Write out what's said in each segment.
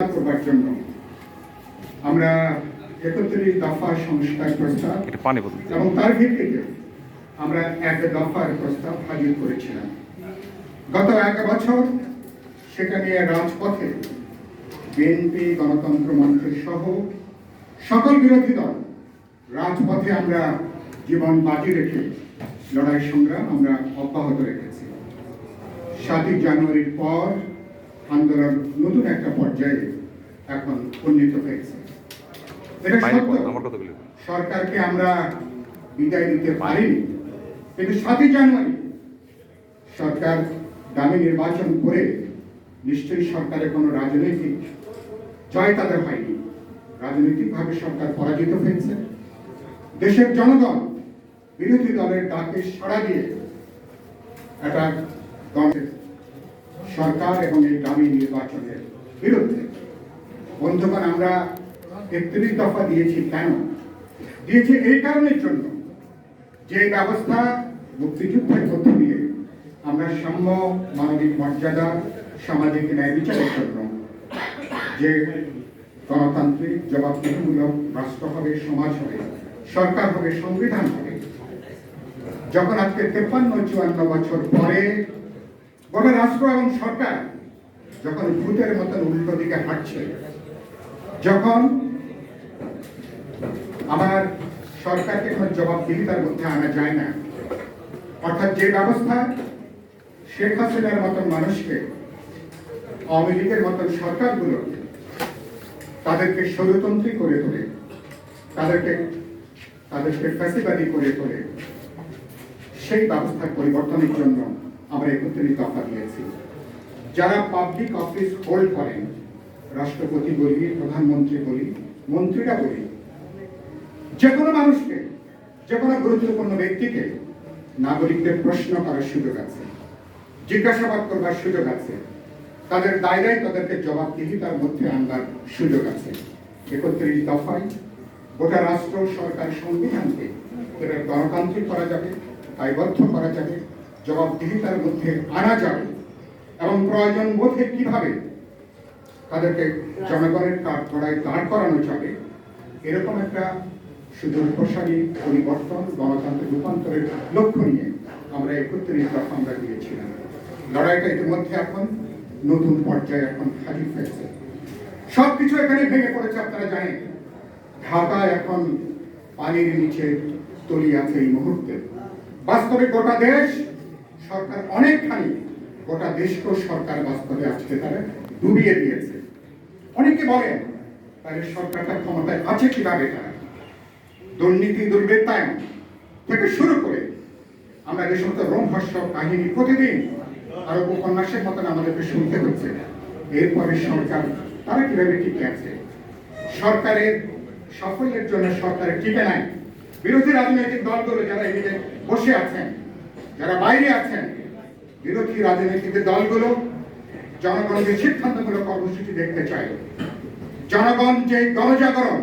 করবার জন্য আমরা একত্রিশ দফা সংস্কার প্রস্তাব এবং তার ভিত্তিতে আমরা এক দফার প্রস্তাব হাজির করেছিলাম। গত এক বছর সেখানে রাজপথে বিএনপি গণতন্ত্র মঞ্চের সহ সকল বিরোধী দল রাজপথে আমরা জীবন বাজি রেখে লড়াই সংগ্রাম আমরা অব্যাহত রেখেছি। সাতই জানুয়ারির পর আন্দোলন নতুন একটা পর্যায়ে এখন উন্নীত হয়েছে। এটা সত্য। সরকারকে আমরা বিদায় দিতে পারিনি। কিন্তু সাতই জানুয়ারি সরকার দামি নির্বাচন করে নিশ্চয়ই সরকারের কোনো রাজনৈতিক জয় তাদের হয়নি। রাজনৈতিকভাবে সরকার পরাজিত হয়েছে। দেশের জনগণ বিরোধী দলের ডাকে সাড়া দিয়ে একটা দলের সরকার এবং এই দামি নির্বাচনের বিরুদ্ধে। বন্ধুগণ, আমরা একত্রিশ দফা দিয়েছি, কেন? দিয়েছি এই কারণের জন্য যে ব্যবস্থা মুক্তিযুদ্ধের মধ্য দিয়ে আমরা সাম্য মানবিক মর্যাদা, সামাজিক ন্যায় বিচারের জন্য যে গণতান্ত্রিক, জবাবদিহিমূলক রাষ্ট্র হবে, সমাজ হবে, সরকার হবে, সংবিধান হবে, যখন আজকে তেপ্পান্ন, চুয়ান্ন বছর পরে গোটা রাষ্ট্র এবং সরকার যখন ভূতের মতন উল্টো দিকে হাঁটছে, যখন আমার সরকারকে কোনো জবাবদিহিতার মধ্যে আনা যায় না, অর্থাৎ যে ব্যবস্থা শেখ হাসিনার মতন মানুষকে, আওয়ামী লীগের মতন সরকারগুলো তাদেরকে স্বৈরতন্ত্রী করে তোলে, তাদেরকে তাদেরকে ফ্যাসিবাদী করে তোলে, সেই ব্যবস্থার পরিবর্তনের জন্য আমরা একত্রিশ দফা দিয়েছি যারা পাবলিক অফিস হোল্ড করেন, রাষ্ট্রপতি বলি, প্রধানমন্ত্রী বলি, মন্ত্রীরা বলি যে কোনো মানুষকে যে কোনো গুরুত্বপূর্ণ ব্যক্তিকে নাগরিকদের প্রশ্ন করার সুযোগ আছে, জিজ্ঞাসাবাদ করবার সুযোগ আছে, তাদের দায়রাই তাদেরকে জবাবদিহিতার মধ্যে আনবার সুযোগ আছে। একত্রিশ দফায় গোটা রাষ্ট্র, সরকার, সংবিধানকে গণতান্ত্রিক করা যাবে, দায়বদ্ধ করা যাবে। জবাবদিহিতার মধ্যে আনা যাবে এবং প্রয়োজন বোধে কীভাবে তাদেরকে জনগণের কাঠগড়ায় দাঁড় করানো যাবে, এরকম একটা সুদূর প্রসারী পরিবর্তন গণতান্ত্রিক রূপান্তরের লক্ষ্য নিয়ে আমরা একত্রিশ দফা আমরা দিয়েছিলাম। লড়াইটা ইতিমধ্যে এখন নতুন পর্যায়ে এখন হাজির হয়েছে। সবকিছু এখানে ভেঙে পড়েছে, আপনারা জানেন। ঢাকা এখন পানির নিচে তলি আছে এই মুহূর্তে। বাস্তবে গোটা দেশ সরকার অনেকখানি গোটা দেশকেও সরকার বাস্তবে আজকে তারা ডুবিয়ে দিয়েছে। অনেকে বলেন, তাহলে সরকারটা ক্ষমতায় আছে কীভাবে তারা? দুর্নীতি, দুর্বৃত্তায়ন থেকে শুরু করে আমরা যে সমস্ত রোমহর্ষ কাহিনী প্রতিদিন আর উপন্যাসের মতন আমাদেরকে শুনতে হচ্ছে, এরপরে সরকার তারা কীভাবে টিকে আছে? সরকারের সাফল্যের জন্য সরকারের টিকে নাই। বিরোধী রাজনৈতিক দলগুলো যারা এদিকে বসে আছেন যারা বাইরে আছেন, বিরোধী রাজনৈতিক দলগুলো, জনগণ যে সিদ্ধান্তমূলক কর্মসূচি দেখতে চায়, জনগণ যে গণজাগরণ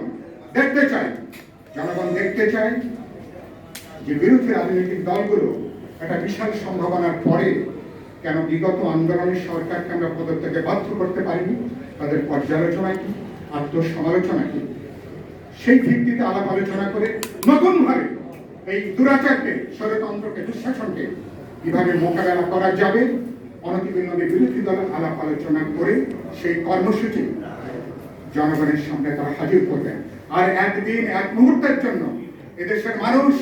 দেখতে চায়, জনগণ দেখতে চায় যে বিরোধী রাজনৈতিক দলগুলো একটা বিশাল সম্ভাবনার পরে কেন বিগত আন্দোলনের সরকারকে আমরা পদত্যাগে বাধ্য করতে পারিনি? তাদের পর্যালোচনা কি? আত্মসমালোচনা কি? সেই ভিত্তিতে আলাপ আলোচনা করে নতুন ভাবে এই দুরাচারকে, ষড়যন্ত্রকে, দুঃশাসনকে কীভাবে মোকাবেলা করা যাবে। অনতিবিলম্বে বিরোধী দল আলাপ আলোচনা করে সেই কর্মসূচি জনগণের সামনে তারা হাজির করবেন আর একদিন, এক মুহূর্তের জন্য এদেশের মানুষ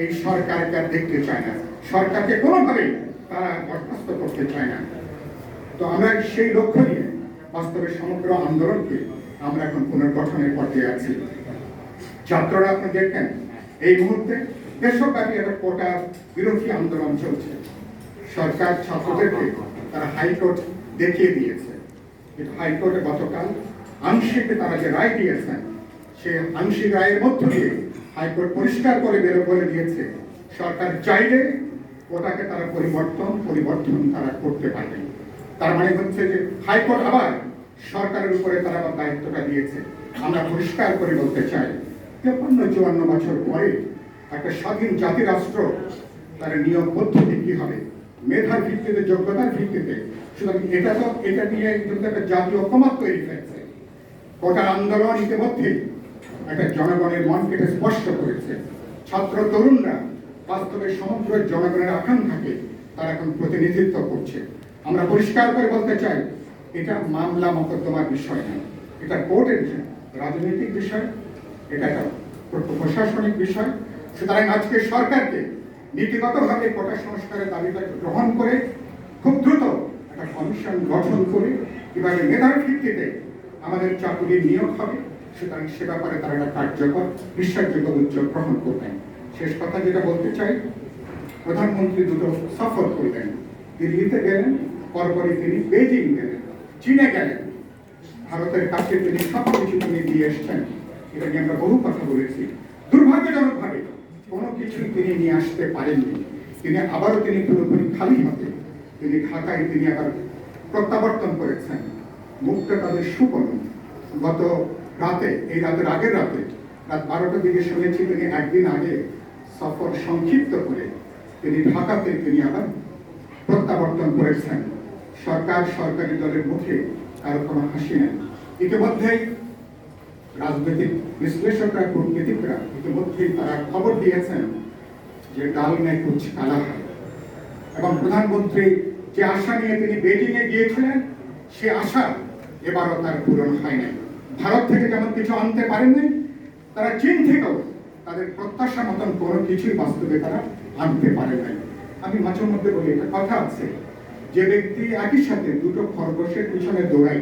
এই সরকারকে আর দেখতে চায় না। সরকারকে কোনোভাবেই তারা বরখাস্ত করতে চায় না। তো আমরা সেই লক্ষ্য নিয়ে বাস্তবে সমগ্র আন্দোলনকে আমরা এখন পুনর্গঠনের পর্যায়ে আছি। ছাত্ররা আপনি দেখেন এই মুহূর্তে দেশব্যাপী একটা কোটা বিরোধী আন্দোলন চলছে। সরকার ছাত্রদেরকে তারা হাইকোর্ট দেখিয়ে দিয়েছে। কিন্তু হাইকোর্টে গতকাল আংশিক তারা যে রায় দিয়েছেন সে আংশিক রায়ের মধ্য দিয়ে হাইকোর্ট পরিষ্কার করে বেরো বলে দিয়েছে। সরকার চাইলে ওটাকে তারা পরিবর্তন পরিবর্তন তারা করতে পারবে তার মানে হচ্ছে যে হাইকোর্ট আবার সরকারের উপরে তারা আবার দায়িত্বটা দিয়েছে। আমরা পরিষ্কার করে বলতে চাই তেপান্ন চুয়ান্ন বছর পরে একটা স্বাধীন জাতি রাষ্ট্র তার নিয়ম পদ্ধতি কি হবে? মেধার ভিত্তিতে, যোগ্যতার ভিত্তিতে। সুতরাং এটা তো, এটা নিয়ে কিন্তু একটা জাতীয় ঐক্যমত তৈরি হয়েছে। গোটা আন্দোলন ইতিমধ্যে একটা জনগণের মনকে স্পষ্ট করেছে। ছাত্র তরুণরা বাস্তবে সমগ্র জনগণের আকাঙ্ক্ষাকে তারা এখন প্রতিনিধিত্ব করছে। আমরা পরিষ্কার করে বলতে চাই, এটা মামলা মকদ্দমার বিষয় না। এটা কোর্টের রাজনৈতিক বিষয় এটা প্রশাসনিক বিষয়। সুতরাং আজকে সরকারকে নীতিগতভাবে কোটা সংস্কারের দাবিটাকে গ্রহণ করে খুব দ্রুত একটা কমিশন গঠন করে কীভাবে মেধার ভিত্তিতে আমাদের চাকুরির নিয়োগ হবে। সুতরাং সে ব্যাপারে তারা একটা কার্যকর, বিশ্বাসযোগ্য উদ্যোগ গ্রহণ করবেন। শেষ কথা যেটা বলতে চাই, প্রধানমন্ত্রী দুটো সফর করলেন। দিল্লিতে গেলেন, পরপরই তিনি বেজিং গেলেন, চীনে গেলেন। ভারতের কাছে তিনি সব কিছু তিনি দিয়ে এসছেন। এটা নিয়ে আমরা বহু কথা বলেছি। দুর্ভাগ্যজনকভাবে কোনো কিছুই তিনি নিয়ে আসতে পারেননি। তিনি আবারও তিনি পুরোপুরি খালি হাতে তিনি ঢাকায় তিনি আবার প্রত্যাবর্তন করেছেন। মুখটা তাদের সুপন্ন গত রাতে, এই রাতের আগের রাতে, রাত বারোটার দিকে শুনেছি তিনি একদিন আগে সফর সংক্ষিপ্ত করে তিনি ঢাকাতে তিনি আবার প্রত্যাবর্তন করেছেন। সরকার সরকারি দলের মুখে কারও কোনো হাসি নেই। ইতিমধ্যেই রাজনৈতিক বিশ্লেষকরা, কূটনীতিকরা ইতিমধ্যেই তারা খবর দিয়েছেন যে ডাল মে কুচ কালা এবং প্রধানমন্ত্রী যে আশা নিয়ে তিনি এ গিয়েছিলেন, সে আশা এবারও তার পূরণ হয় নাই। ভারত থেকে যেমন কিছু আনতে পারেননি। তারা চীন থেকেও তাদের প্রত্যাশা মতন কোনো কিছুই বাস্তবে তারা আনতে পারে নাই। আমি মাঝে মধ্যে বলি, একটা কথা আছে। যে ব্যক্তি একই সাথে দুটো খরগোশের পিছনে দৌড়ায়,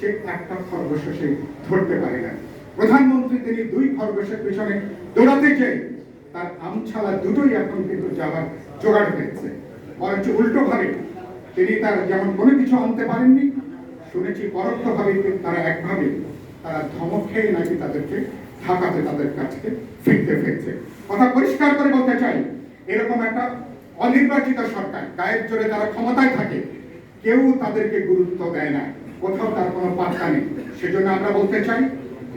সে একটা খরগোশ সে ধরতে পারে না। প্রধানমন্ত্রী তিনি দুই খরগোশের পিছনে দৌড়াতে চেয়ে তার আমছালা দুটোই এখন কিন্তু যাওয়ার জোগাড় হয়েছে। বরঞ্চ উল্টো ভাবে তিনি তার যেমন কোনো কিছু আনতে পারেননি, শুনেছি পরোক্ষভাবে তারা একভাবে তারা ধমক খেয়ে নাকি তাদেরকে ঢাকাতে তাদের কাছে ফিরতে ফেলছে কথা পরিষ্কার করে বলতে চাই, এরকম একটা অনির্বাচিত সরকার, গায়ের জোরে তারা ক্ষমতায় থাকে, কেউ তাদেরকে গুরুত্ব দেয় না। কোথাও তার কোনো পাত্তা নেই। সেজন্য আমরা বলতে চাই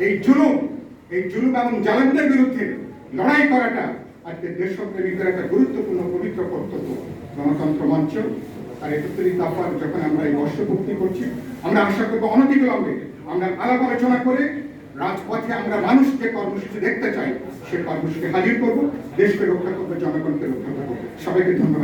এই জুলুম এই জুলুম এবং জালেমদের বিরুদ্ধে লড়াই করাটা আজকে দেশপ্রেমিকদের একটা গুরুত্বপূর্ণ পবিত্র কর্তব্য। গণতন্ত্র মঞ্চ আর একত্রিশ দফার যখন আমরা এই বর্ষপূর্তি করছি, আমরা আশা করব অনতিবিলম্বে আমরা আলাপ আলোচনা করে রাজপথে আমরা মানুষ যে কর্মসূচি দেখতে চাই, সে কর্মসূচি হাজির করব, দেশকে রক্ষা করব, জনগণকে রক্ষা করব। সবাইকে ধন্যবাদ।